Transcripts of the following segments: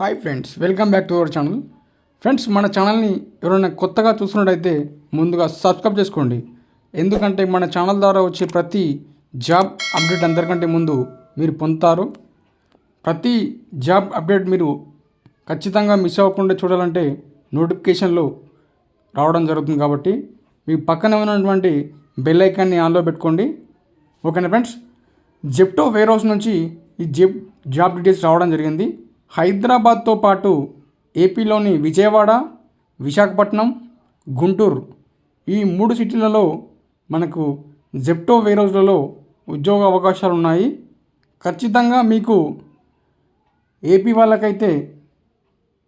Hi friends welcome back to our channel friends మన ఛానల్ని ఎవరైనా కొత్తగా చూస్తున్నట్టయితే ముందుగా సబ్స్క్రైబ్ చేసుకోండి. ఎందుకంటే మన ఛానల్ ద్వారా వచ్చే ప్రతి జాబ్ అప్డేట్ అందరికంటే ముందు మీరు పొందుతారు. ప్రతి జాబ్ అప్డేట్ మీరు ఖచ్చితంగా మిస్ అవ్వకుండా చూడాలంటే నోటిఫికేషన్లు రావడం జరుగుతుంది కాబట్టి మీ పక్కన ఉన్నటువంటి బెల్ ఐకాన్ని ఆన్లో పెట్టుకోండి. ఓకేనా ఫ్రెండ్స్ జెప్టో వేర్ హౌస్ నుంచి ఈ జెప్ జాబ్ డీటెయిల్స్ రావడం జరిగింది. హైదరాబాద్తో పాటు ఏపీలోని విజయవాడ విశాఖపట్నం గుంటూరు ఈ మూడు సిటీలలో మనకు జెప్టో వేరోజులలో ఉద్యోగ అవకాశాలు ఉన్నాయి ఖచ్చితంగా మీకు ఏపీ వాళ్ళకైతే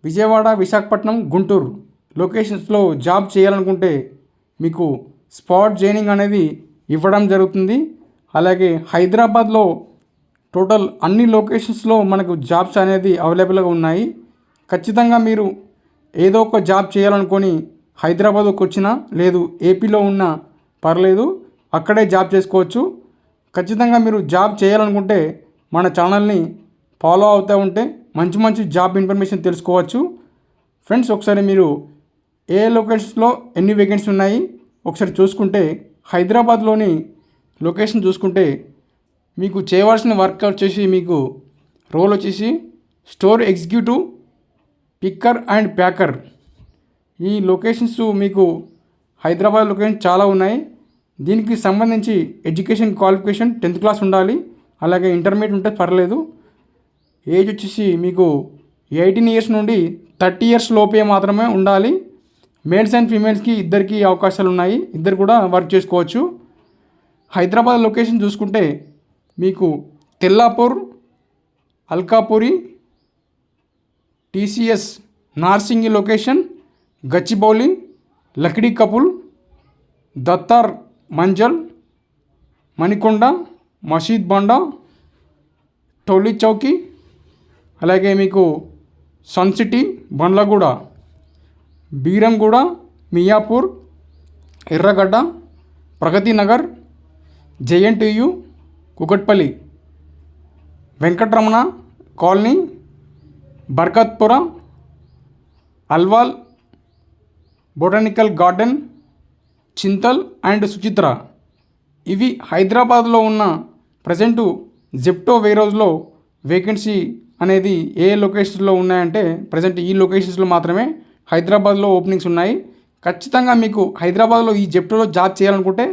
విజయవాడ విశాఖపట్నం గుంటూరు లొకేషన్స్లో జాబ్ చేయాలనుకుంటే మీకు స్పాట్ జైనింగ్ అనేది ఇవ్వడం జరుగుతుంది. అలాగే హైదరాబాద్లో టోటల్ అన్ని లొకేషన్స్లో మనకు జాబ్స్ అనేది అవైలబుల్గా ఉన్నాయి. ఖచ్చితంగా మీరు ఏదో ఒక జాబ్ చేయాలనుకొని హైదరాబాద్కి వచ్చినా లేదు ఏపీలో ఉన్నా పర్లేదు అక్కడే జాబ్ చేసుకోవచ్చు. ఖచ్చితంగా మీరు జాబ్ చేయాలనుకుంటే మన ఛానల్ని ఫాలో అవుతూ ఉంటే మంచి మంచి జాబ్ ఇన్ఫర్మేషన్ తెలుసుకోవచ్చు. ఫ్రెండ్స్ ఒకసారి మీరు ఏ లొకేషన్స్లో ఎన్ని వేకెన్సీ ఉన్నాయి ఒకసారి చూసుకుంటే హైదరాబాద్లోని లొకేషన్ చూసుకుంటే మీకు చేయవలసిన వర్క్ వచ్చేసి మీకు రోల్ వచ్చేసి store executive picker and packer. ఈ లొకేషన్స్ మీకు హైదరాబాద్ లొకేషన్ చాలా ఉన్నాయి. దీనికి సంబంధించి ఎడ్యుకేషన్ క్వాలిఫికేషన్ టెన్త్ క్లాస్ ఉండాలి. అలాగే ఇంటర్మీడియట్ ఉంటే పర్లేదు. ఏజ్ వచ్చేసి మీకు ఎయిటీన్ ఇయర్స్ నుండి థర్టీ ఇయర్స్ లోపే మాత్రమే ఉండాలి. మేల్స్ అండ్ ఫీమేల్స్కి ఇద్దరికి అవకాశాలు ఉన్నాయి. ఇద్దరు కూడా వర్క్ చేసుకోవచ్చు. హైదరాబాద్ లొకేషన్ చూసుకుంటే మీకు Tellapur Alkapuri TCS Narsingi location Gachibowli Lakdi couple దత్తార్ మంజల్ మణికొండ మసీద్ బండ టోలీ చౌకీ అలాగే మీకు sun city Bandlaguda Beeramguda Miyapur Erragadda Pragathi Nagar JNTU Kukatpally Venkataramana colony Barkatpura Alwal botanical garden Chintal and Suchitra. ఇవి హైదరాబాద్లో ఉన్న ప్రజెంటు జెప్టో వేరోజ్లో వేకెన్సీ అనేది ఏ లొకేషన్స్లో ఉన్నాయంటే ప్రజెంట్ ఈ లొకేషన్స్లో మాత్రమే హైదరాబాద్లో ఓపెనింగ్స్ ఉన్నాయి. ఖచ్చితంగా మీకు హైదరాబాద్లో ఈ జెప్టోలో జాబ్ చేయాలనుకుంటే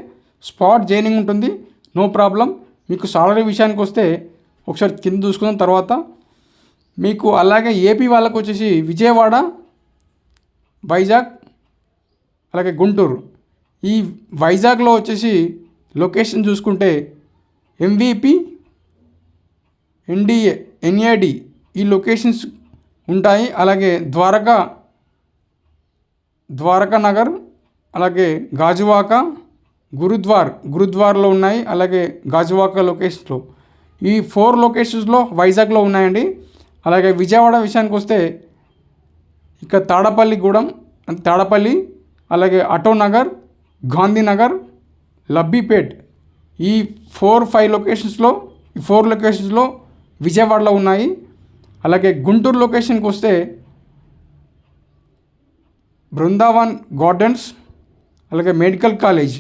స్పాట్ జాయినింగ్ ఉంటుంది. No problem. మీకు సాలరీ విషయానికి వస్తే ఒకసారి కింద చూసుకున్న తర్వాత మీకు అలాగే ఏపీ వాళ్ళకు వచ్చేసి విజయవాడ వైజాగ్ అలాగే గుంటూరు. ఈ వైజాగ్లో వచ్చేసి లొకేషన్ చూసుకుంటే ఎంవిపి ఎన్డిఏ ఎన్ఏడి ఈ లొకేషన్స్ ఉంటాయి. అలాగే ద్వారకా ద్వారకా నగర్ అలాగే గాజువాక గురుద్వార్ గురుద్వార్లో ఉన్నాయి అలాగే గాజువాక లొకేషన్స్లో ఈ ఫోర్ లొకేషన్స్లో వైజాగ్లో ఉన్నాయండి. అలాగే విజయవాడ విషయానికి వస్తే ఇక తాడపల్లి గూడెం తాడపల్లి అలాగే అటోనగర్ గాంధీనగర్ లబ్బీపేట్. ఈ ఫోర్ ఫైవ్ లొకేషన్స్లో ఈ ఫోర్ లొకేషన్స్లో విజయవాడలో ఉన్నాయి. అలాగే గుంటూరు లొకేషన్కి వస్తే బృందావన్ గార్డెన్స్ అలాగే మెడికల్ కాలేజ్.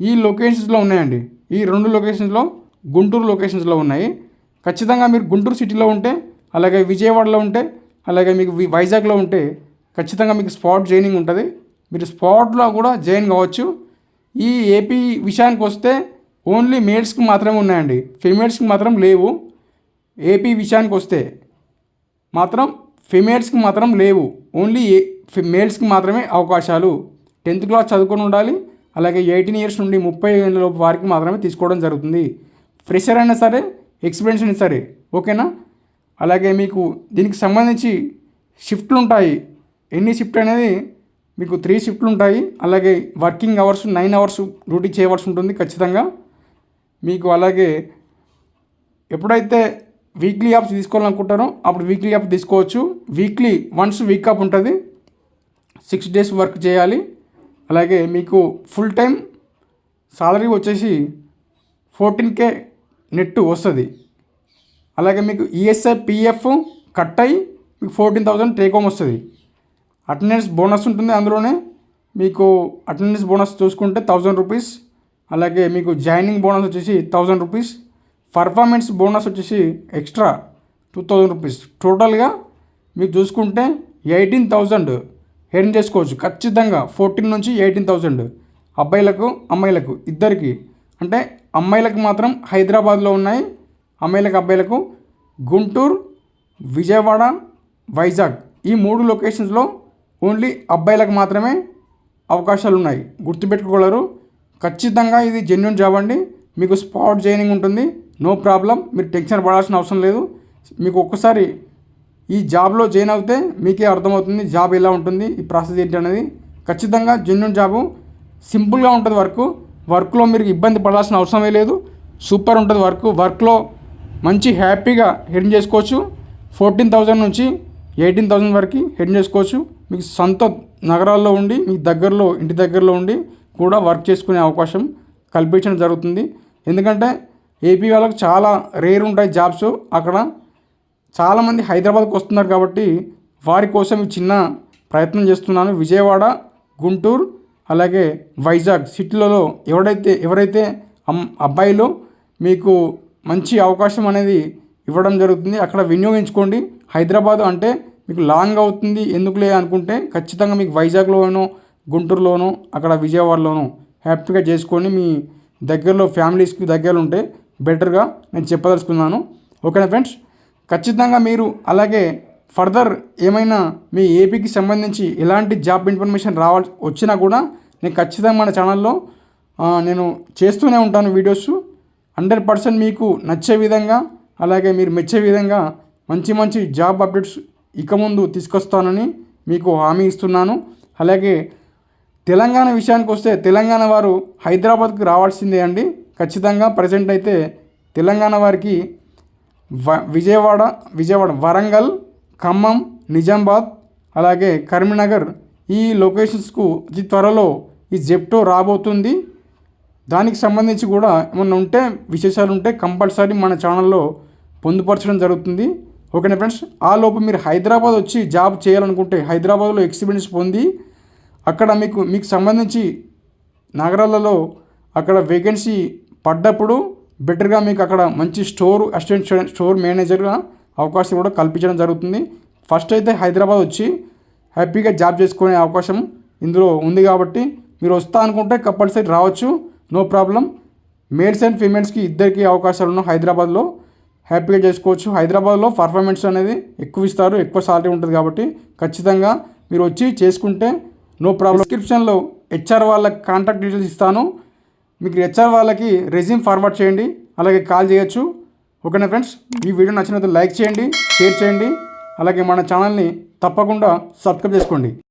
ఈ లొకేషన్స్లో ఉన్నాయండి. ఈ రెండు లొకేషన్స్లో గుంటూరు లొకేషన్స్లో ఉన్నాయి. ఖచ్చితంగా మీరు గుంటూరు సిటీలో ఉంటే అలాగే విజయవాడలో ఉంటే అలాగే మీకు వైజాగ్లో ఉంటే ఖచ్చితంగా మీకు స్పాట్ జాయినింగ్ ఉంటుంది. మీరు స్పాట్లో కూడా జాయిన్ కావచ్చు. ఈ ఏపీ విషయానికి వస్తే ఓన్లీ మేల్స్కి మాత్రమే ఉన్నాయండి. ఫీమేల్స్కి మాత్రం లేవు. ఏపీ విషయానికి వస్తే మాత్రం ఫిమేల్స్కి మాత్రం లేవు. ఓన్లీ మేల్స్కి మాత్రమే అవకాశాలు. టెన్త్ క్లాస్ చదువుకొని ఉండాలి. అలాగే ఎయిటీన్ ఇయర్స్ నుండి ముప్పై ఏళ్ళ లోపు వారికి మాత్రమే తీసుకోవడం జరుగుతుంది. ఫ్రెషర్ అయినా సరే ఎక్స్పీరియన్స్ అయినా సరే ఓకేనా అలాగే మీకు దీనికి సంబంధించి షిఫ్ట్లు ఉంటాయి. ఎన్ని షిఫ్ట్ అనేది మీకు త్రీ షిఫ్ట్లు ఉంటాయి. అలాగే working hours nine hours duty చేయవలసి ఉంటుంది ఖచ్చితంగా. మీకు అలాగే ఎప్పుడైతే వీక్లీ యాప్స్ తీసుకోవాలనుకుంటారో అప్పుడు వీక్లీ యాప్ తీసుకోవచ్చు. వీక్లీ వన్స్ వీక్ అప్ ఉంటుంది. సిక్స్ డేస్ వర్క్ చేయాలి. అలాగే మీకు ఫుల్ టైం సాలరీ వచ్చేసి ఫోర్టీన్ కే నెట్ వస్తుంది. అలాగే మీకు ఈఎస్ఐ పిఎఫ్ కట్ అయ్యి మీకు ఫోర్టీన్ థౌజండ్ టేక్ హోమ్ వస్తుంది. అటెండెన్స్ బోనస్ ఉంటుంది అందులోనే. మీకు అటెండెన్స్ బోనస్ చూసుకుంటే థౌజండ్ రూపీస్ అలాగే మీకు జాయినింగ్ బోనస్ వచ్చేసి థౌజండ్ రూపీస్ పర్ఫార్మెన్స్ బోనస్ వచ్చేసి ఎక్స్ట్రా టూ థౌజండ్ రూపీస్ టోటల్గా మీకు చూసుకుంటే ఎయిటీన్ థౌజండ్ ఎర్న్ చేసుకోవచ్చు. ఖచ్చితంగా ఫోర్టీన్ నుంచి ఎయిటీన్ థౌజండ్ అబ్బాయిలకు అమ్మాయిలకు ఇద్దరికి. అంటే అమ్మాయిలకు మాత్రం హైదరాబాద్లో ఉన్నాయి. అమ్మాయిలకు అబ్బాయిలకు గుంటూరు విజయవాడ వైజాగ్. ఈ మూడు లొకేషన్స్లో ఓన్లీ అబ్బాయిలకు మాత్రమే అవకాశాలు ఉన్నాయి గుర్తుపెట్టుకోగలరు. ఖచ్చితంగా ఇది జెన్యున్ జాబ్ అండి. మీకు స్పాట్ జాయినింగ్ ఉంటుంది. నో ప్రాబ్లం మీరు టెన్షన్ పడాల్సిన అవసరం లేదు. మీకు ఒక్కసారి ఈ జాబ్లో జాయిన్ అవుతే మీకే అర్థమవుతుంది జాబ్ ఎలా ఉంటుంది ఈ ప్రాసెస్ ఏంటి అనేది. ఖచ్చితంగా జెన్యున్ జాబు సింపుల్గా ఉంటుంది వర్క్. వర్క్లో మీరు ఇబ్బంది పడాల్సిన అవసరమే లేదు. సూపర్ ఉంటుంది వర్క్. వర్క్లో మంచి హ్యాపీగా హెడ్ చేసుకోవచ్చు. ఫోర్టీన్ థౌజండ్ నుంచి ఎయిటీన్ థౌజండ్ వరకు హెడ్ చేసుకోవచ్చు. మీకు సొంత నగరాల్లో ఉండి మీ దగ్గరలో ఇంటి దగ్గరలో ఉండి కూడా వర్క్ చేసుకునే అవకాశం కల్పించడం జరుగుతుంది. ఎందుకంటే ఏపీ వాళ్ళకు చాలా రేర్ ఉంటాయి జాబ్స్ అక్కడ. చాలామంది హైదరాబాద్కి వస్తున్నారు కాబట్టి వారి కోసం ఈ చిన్న ప్రయత్నం చేస్తున్నాను. విజయవాడ గుంటూరు అలాగే వైజాగ్ సిటీలలో ఎవడైతే ఎవరైతే అమ్ అబ్బాయిలు మీకు మంచి అవకాశం అనేది ఇవ్వడం జరుగుతుంది అక్కడ వినియోగించుకోండి. హైదరాబాద్ అంటే మీకు లాంగ్ అవుతుంది ఎందుకులే అనుకుంటే ఖచ్చితంగా మీకు వైజాగ్లోనో గుంటూరులోనో అక్కడ విజయవాడలోనో హ్యాపీగా చేసుకొని మీ దగ్గరలో ఫ్యామిలీస్కి దగ్గరలో ఉంటే బెటర్గా నేను చెప్పదలుచుకున్నాను. ఓకేనా ఫ్రెండ్స్? ఖచ్చితంగా మీరు అలాగే ఫర్దర్ ఏమైనా మీ ఏపీకి సంబంధించి ఎలాంటి జాబ్ ఇన్ఫర్మేషన్ రావాల్సి వచ్చినా కూడా నేను ఖచ్చితంగా మన ఛానల్లో నేను చేస్తూనే ఉంటాను వీడియోస్. హండ్రెడ్ పర్సెంట్ మీకు నచ్చే విధంగా అలాగే మీరు మెచ్చే విధంగా మంచి మంచి జాబ్ అప్డేట్స్ ఇక ముందు తీసుకొస్తానని మీకు హామీ ఇస్తున్నాను. అలాగే తెలంగాణ విషయానికి వస్తే తెలంగాణ వారు హైదరాబాద్కి రావాల్సిందే అండి. ఖచ్చితంగా ప్రజెంట్ అయితే తెలంగాణ వారికి వ విజయవాడ విజయవాడ వరంగల్ ఖమ్మం నిజామాబాద్ అలాగే కరీంనగర్ ఈ లొకేషన్స్కు అతి త్వరలో ఈ జెప్టో రాబోతుంది. దానికి సంబంధించి కూడా ఏమన్నా ఉంటే విశేషాలు ఉంటే కంపల్సరీ మన ఛానల్లో పొందుపరచడం జరుగుతుంది. ఓకేనా ఫ్రెండ్స్? ఆ లోపు మీరు హైదరాబాద్ వచ్చి జాబ్ చేయాలనుకుంటే హైదరాబాద్లో ఎక్స్పీరియన్స్ పొంది అక్కడ మీకు మీకు సంబంధించి నగరాలలో అక్కడ వేకెన్సీ పడ్డప్పుడు బెటర్గా మీకు అక్కడ మంచి స్టోర్ అసిస్టెంట్ స్టోర్ మేనేజర్గా అవకాశం కూడా కల్పించడం జరుగుతుంది. ఫస్ట్ అయితే హైదరాబాద్ వచ్చి హ్యాపీగా జాబ్ చేసుకునే అవకాశం ఇందులో ఉంది కాబట్టి మీరు వస్తా అనుకుంటే కంపల్సరీ రావచ్చు. No problem. మేల్స్ అండ్ ఫీమేల్స్కి ఇద్దరికి అవకాశాలు ఉన్నాయి హైదరాబాద్లో హ్యాపీగా చేసుకోవచ్చు. హైదరాబాద్లో పర్ఫార్మెన్స్ అనేది ఎక్కువ ఇస్తారు ఎక్కువ సాలరీ ఉంటుంది కాబట్టి ఖచ్చితంగా మీరు వచ్చి చేసుకుంటే నో ప్రాబ్లం. డిస్క్రిప్షన్లో హెచ్ఆర్ వాళ్ళ కాంటాక్ట్ డీటెయిల్స్ ఇస్తాను. మీకు హెచ్ఆర్ వాళ్ళకి రెజ్యూమ్ ఫార్వర్డ్ చేయండి అలాగే కాల్ చేయొచ్చు. ఓకేనా ఫ్రెండ్స్? ఈ వీడియో నచ్చినట్లయితే లైక్ చేయండి షేర్ చేయండి అలాగే మన ఛానల్ని తప్పకుండా సబ్స్క్రైబ్ చేసుకోండి.